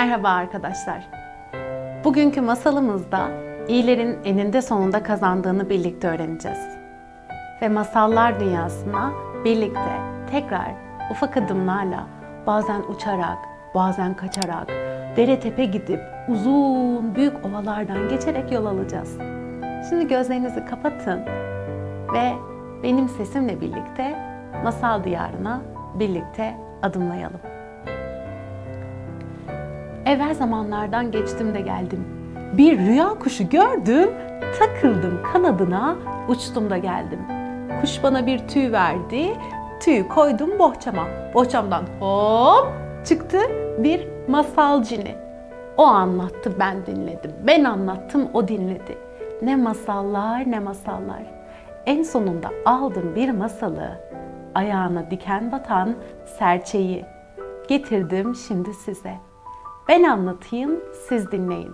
Merhaba arkadaşlar. Bugünkü masalımızda iyilerin eninde sonunda kazandığını birlikte öğreneceğiz. Ve masallar dünyasına birlikte tekrar ufak adımlarla bazen uçarak, bazen kaçarak, dere tepe gidip uzun büyük ovalardan geçerek yol alacağız. Şimdi gözlerinizi kapatın ve benim sesimle birlikte masal diyarına birlikte adımlayalım. Evvel zamanlardan geçtim de geldim. Bir rüya kuşu gördüm, takıldım kanadına, uçtum da geldim. Kuş bana bir tüy verdi, tüyü koydum bohçama. Bohçamdan hop çıktı bir masal cini. O anlattı, ben dinledim. Ben anlattım, o dinledi. Ne masallar, ne masallar. En sonunda aldım bir masalı, ayağına diken batan serçeyi. Getirdim şimdi size. Ben anlatayım, siz dinleyin.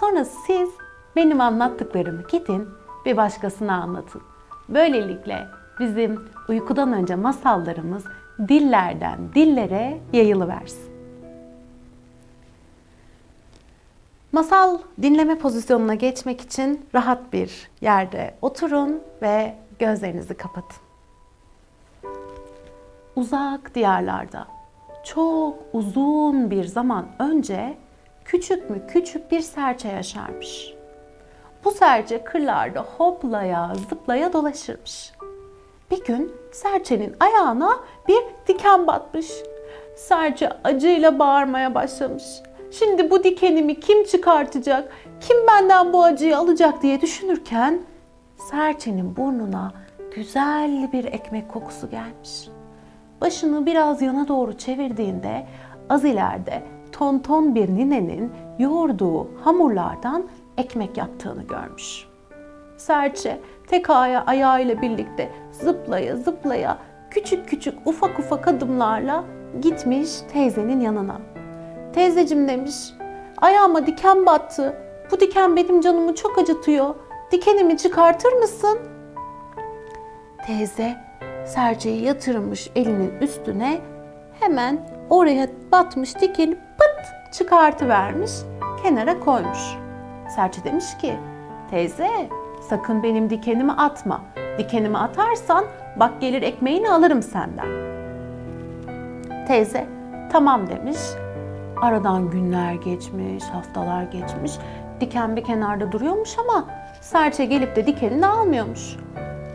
Sonra siz benim anlattıklarımı gidin bir başkasına anlatın. Böylelikle bizim uykudan önce masallarımız dillerden dillere yayılıversin. Masal dinleme pozisyonuna geçmek için rahat bir yerde oturun ve gözlerinizi kapatın. Uzak diyarlarda çok uzun bir zaman önce küçük mü küçük bir serçe yaşarmış. Bu serçe kırlarda hoplaya zıplaya dolaşırmış. Bir gün serçenin ayağına bir diken batmış. Serçe acıyla bağırmaya başlamış. Şimdi bu dikenimi kim çıkartacak? Kim benden bu acıyı alacak diye düşünürken serçenin burnuna güzel bir ekmek kokusu gelmiş. Başını biraz yana doğru çevirdiğinde az ileride tonton bir ninenin yoğurduğu hamurlardan ekmek yaptığını görmüş. Serçe tek aya ayağıyla birlikte zıplaya zıplaya küçük küçük ufak ufak adımlarla gitmiş teyzenin yanına. Teyzecim demiş, ayağıma diken battı. Bu diken benim canımı çok acıtıyor. Dikenimi çıkartır mısın? Teyze serçeyi yatırmış elinin üstüne hemen oraya batmış dikeni pıt çıkartıvermiş kenara koymuş. Serçe demiş ki teyze sakın benim dikenimi atma. Dikenimi atarsan bak gelir ekmeğini alırım senden. Teyze tamam demiş. Aradan günler geçmiş, haftalar geçmiş. Diken bir kenarda duruyormuş ama serçe gelip de dikenini almıyormuş.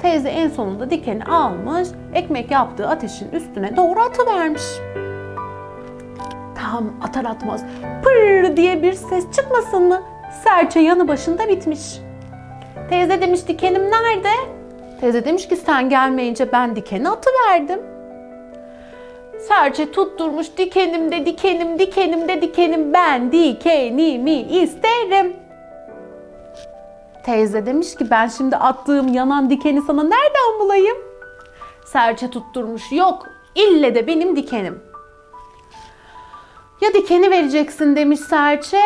Teyze en sonunda dikeni almış, ekmek yaptığı ateşin üstüne doğru atıvermiş. Tam atar atmaz pırr diye bir ses çıkmasın mı? Serçe yanı başında bitmiş. Teyze demiş dikenim nerede? Teyze demiş ki sen gelmeyince ben dikeni atıverdim. Serçe tutturmuş dikenimde dikenim dikenimde dikenim ben dikenimi isterim. Teyze demiş ki ben şimdi attığım yanan dikeni sana nereden bulayım? Serçe tutturmuş yok ille de benim dikenim. Ya dikeni vereceksin demiş serçe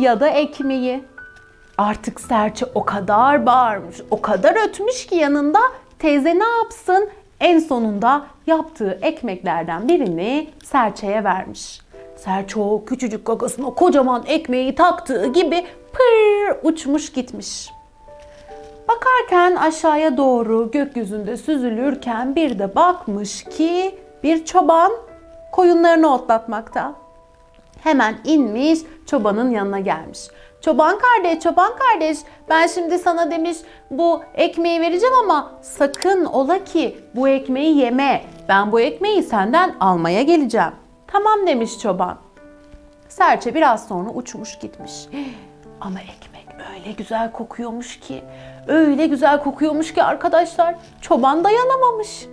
ya da ekmeği. Artık serçe o kadar bağırmış, o kadar ötmüş ki yanında teyze ne yapsın? En sonunda yaptığı ekmeklerden birini serçeye vermiş. Serçe o küçücük gagasına kocaman ekmeği taktığı gibi pır uçmuş gitmiş. Bakarken aşağıya doğru gökyüzünde süzülürken bir de bakmış ki bir çoban koyunlarını otlatmakta. Hemen inmiş çobanın yanına gelmiş. Çoban kardeş, çoban kardeş ben şimdi sana demiş bu ekmeği vereceğim ama sakın ola ki bu ekmeği yeme. Ben bu ekmeği senden almaya geleceğim. Tamam demiş çoban. Serçe biraz sonra uçmuş gitmiş. Ama ekmek öyle güzel kokuyormuş ki, öyle güzel kokuyormuş ki arkadaşlar çoban dayanamamış.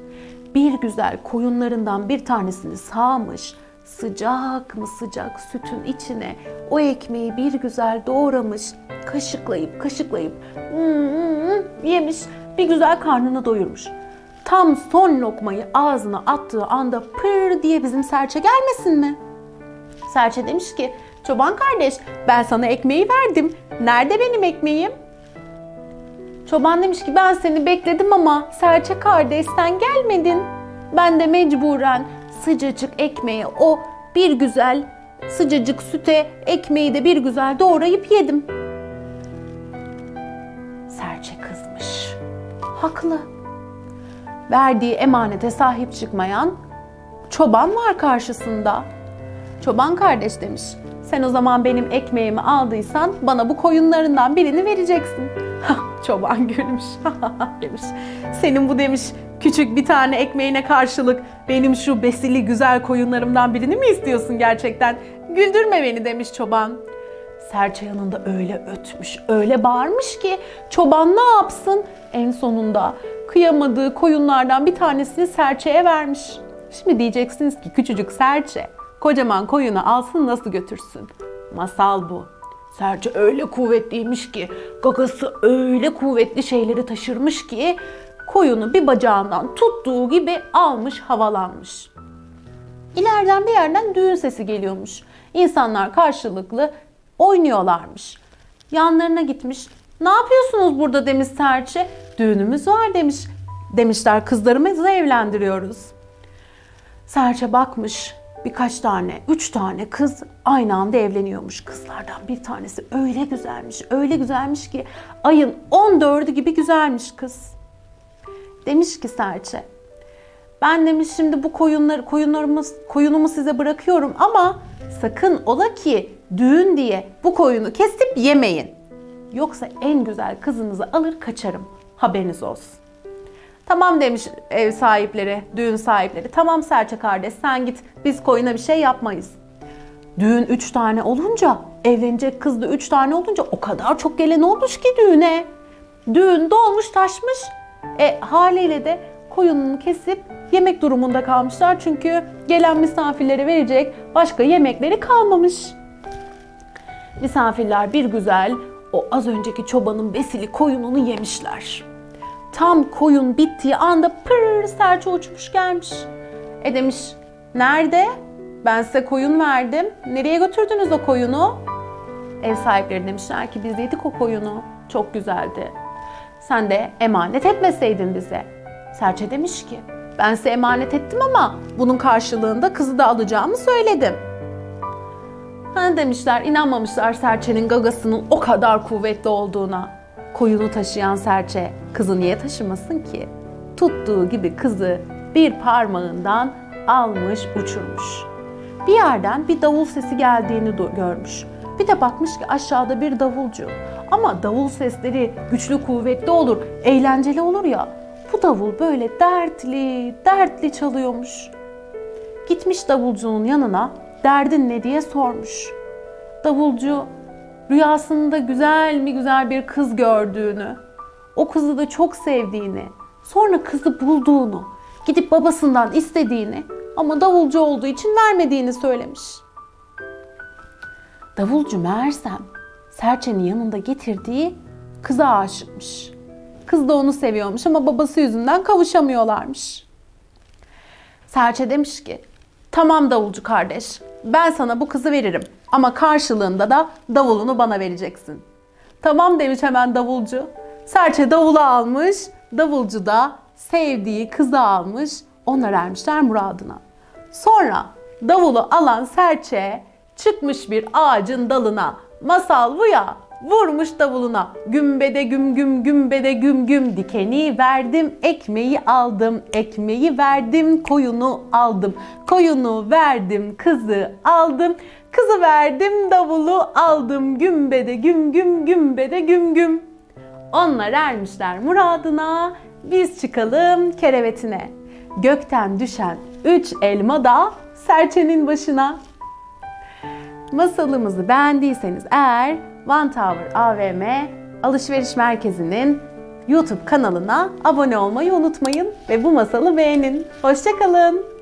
Bir güzel koyunlarından bir tanesini sağmış, sıcak mı sıcak sütün içine o ekmeği bir güzel doğramış, kaşıklayıp kaşıklayıp hmm, yemiş, bir güzel karnını doyurmuş. Tam son lokmayı ağzına attığı anda pır diye bizim serçe gelmesin mi? Serçe demiş ki, çoban kardeş ben sana ekmeği verdim. Nerede benim ekmeğim? Çoban demiş ki ben seni bekledim ama serçe kardeş sen gelmedin. Ben de mecburen sıcacık ekmeği o bir güzel sıcacık süte ekmeği de bir güzel doğrayıp yedim. Serçe kızmış. Haklı. Verdiği emanete sahip çıkmayan çoban var karşısında. Çoban kardeş demiş. Sen o zaman benim ekmeğimi aldıysan bana bu koyunlarından birini vereceksin. Çoban gülmüş. demiş. Senin bu demiş küçük bir tane ekmeğine karşılık benim şu besili güzel koyunlarımdan birini mi istiyorsun gerçekten? Güldürme beni demiş çoban. Serçe yanında öyle ötmüş, öyle bağırmış ki çoban ne yapsın? En sonunda kıyamadığı koyunlardan bir tanesini serçeye vermiş. Şimdi diyeceksiniz ki küçücük serçe kocaman koyunu alsın nasıl götürsün? Masal bu. Serçe öyle kuvvetliymiş ki, gagası öyle kuvvetli şeyleri taşırmış ki koyunu bir bacağından tuttuğu gibi almış havalanmış. İleriden bir yerden düğün sesi geliyormuş. İnsanlar karşılıklı oynuyorlarmış. Yanlarına gitmiş. Ne yapıyorsunuz burada demiş serçe. Düğünümüz var demiş. Demişler kızlarımızı evlendiriyoruz. Serçe bakmış birkaç tane, üç tane kız aynı anda evleniyormuş. Kızlardan bir tanesi öyle güzelmiş, öyle güzelmiş ki ayın 14'ü gibi güzelmiş kız. Demiş ki serçe, ben demiş şimdi bu koyunları, koyunlarımız, koyunumu size bırakıyorum ama sakın ola ki düğün diye bu koyunu kesip yemeyin. Yoksa en güzel kızınızı alır kaçarım. Haberiniz olsun. Tamam demiş ev sahipleri, düğün sahipleri. Tamam Serçe kardeş sen git biz koyuna bir şey yapmayız. Düğün üç tane olunca, evlenecek kız da üç tane olunca o kadar çok gelen olmuş ki düğüne. Düğün dolmuş taşmış. E haliyle de koyununu kesip yemek durumunda kalmışlar. Çünkü gelen misafirlere verecek başka yemekleri kalmamış. Misafirler bir güzel o az önceki çobanın besili koyununu yemişler. Tam koyun bittiği anda pırr serçe uçmuş gelmiş. E demiş, nerede? Ben size koyun verdim. Nereye götürdünüz o koyunu? Ev sahipleri demişler ki biz yedik o koyunu. Çok güzeldi. Sen de emanet etmeseydin bize. Serçe demiş ki, ben size emanet ettim ama bunun karşılığında kızı da alacağımı söyledim. Hani demişler, inanmamışlar serçenin gagasının o kadar kuvvetli olduğuna. Koyunu taşıyan serçe kızı niye taşımasın ki? Tuttuğu gibi kızı bir parmağından almış uçurmuş. Bir yerden bir davul sesi geldiğini görmüş. Bir de bakmış ki aşağıda bir davulcu. Ama davul sesleri güçlü kuvvetli olur, eğlenceli olur ya. Bu davul böyle dertli, dertli çalıyormuş. Gitmiş davulcunun yanına derdin ne diye sormuş. Davulcu rüyasında güzel mi güzel bir kız gördüğünü, o kızı da çok sevdiğini, sonra kızı bulduğunu, gidip babasından istediğini ama davulcu olduğu için vermediğini söylemiş. Davulcu meğersem serçenin yanında getirdiği kıza aşıkmış. Kız da onu seviyormuş ama babası yüzünden kavuşamıyorlarmış. Serçe demiş ki, tamam davulcu kardeş, ben sana bu kızı veririm ama karşılığında da davulunu bana vereceksin. Tamam demiş hemen davulcu. Serçe davulu almış, davulcu da sevdiği kızı almış, onlar ermişler muradına. Sonra davulu alan serçe çıkmış bir ağacın dalına. Masal bu ya, vurmuş davuluna. Gümbede güm güm gümbede güm güm dikeni verdim, ekmeği aldım, ekmeği verdim, koyunu aldım. Koyunu verdim, kızı aldım. Kızı verdim, davulu aldım. Gümbede güm güm gümbede güm güm. Onlar ermişler muradına, biz çıkalım kerevetine. Gökten düşen üç elma da serçenin başına. Masalımızı beğendiyseniz eğer One Tower AVM alışveriş merkezinin YouTube kanalına abone olmayı unutmayın ve bu masalı beğenin. Hoşçakalın.